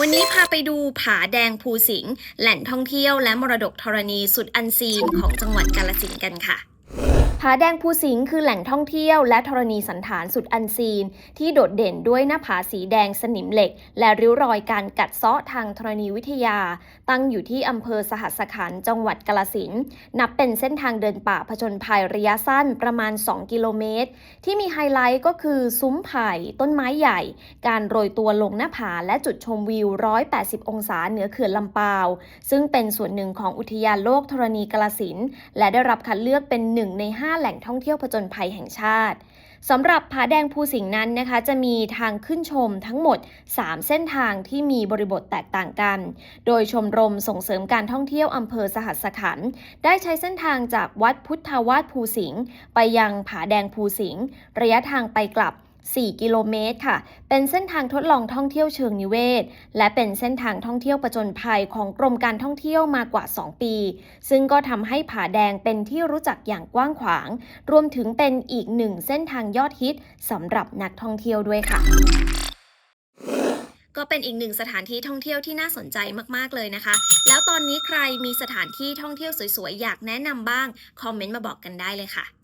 วันนี้พาไปดูผาแดงภูสิงห์แหล่งท่องเที่ยวและมรดกธรณีสุดอันซีนของจังหวัดกาลสินธุ์กันค่ะ ผาแดงภูสิงคือแหล่งท่องเที่ยวและธรณีสันฐานสุดอันซีน ที่โดดเด่นด้วยหน้าผาสีแดงสนิมเหล็ก และริ้วรอยการกัดเซาะทางธรณีวิทยา ตั้งอยู่ที่อำเภอสหัสขันจังหวัดกาลสินนับเป็นเส้นทางเดินป่าผจญภัยระยะสั้นประมาณ 2 กิโลเมตร ที่มีไฮไลท์ก็คือซุ้มไผ่ต้นไม้ใหญ่ การโรยตัวลงหน้าผาและจุดชมวิว 180 องศาเหนือเขื่อนลำปาว ซึ่งเป็นส่วนหนึ่งของอุทยานโลกธรณีกาลสินและได้รับคัดเลือกเป็นหนึ่งใน5 แหล่งท่องเที่ยวผจญภัยแห่งชาติสำหรับผาแดงภูสิงห์นั้นนะคะ จะมีทางขึ้นชมทั้งหมด 3 เส้นทางที่มีบริบทแตกต่างกัน โดยชมรมส่งเสริมการท่องเที่ยวอำเภอสหัสขันธ์ได้ใช้เส้นทางจากวัดพุทธาวาสภูสิงห์ไปยังผาแดงภูสิงห์ระยะทางไปกลับ 4 กิโลเมตรค่ะ เป็นเส้นทางทดลองท่องเที่ยวเชิงนิเวศ และเป็นเส้นทางท่องเที่ยวประจนภัยของกรมการท่องเที่ยวมากว่า 2 ปี ซึ่งก็ทำให้ผาแดงเป็นที่รู้จักอย่างกว้างขวาง รวมถึงเป็นอีกหนึ่งเส้นทางยอดฮิตสำหรับนักท่องเที่ยวด้วยค่ะก็เป็นอีกหนึ่งสถานที่ท่องเที่ยวที่น่าสนใจมากๆเลยนะคะ แล้วตอนนี้ใครมีสถานที่ท่องเที่ยวสวยๆ อยากแนะนำบ้าง คอมเมนต์มาบอกกันได้เลยค่ะ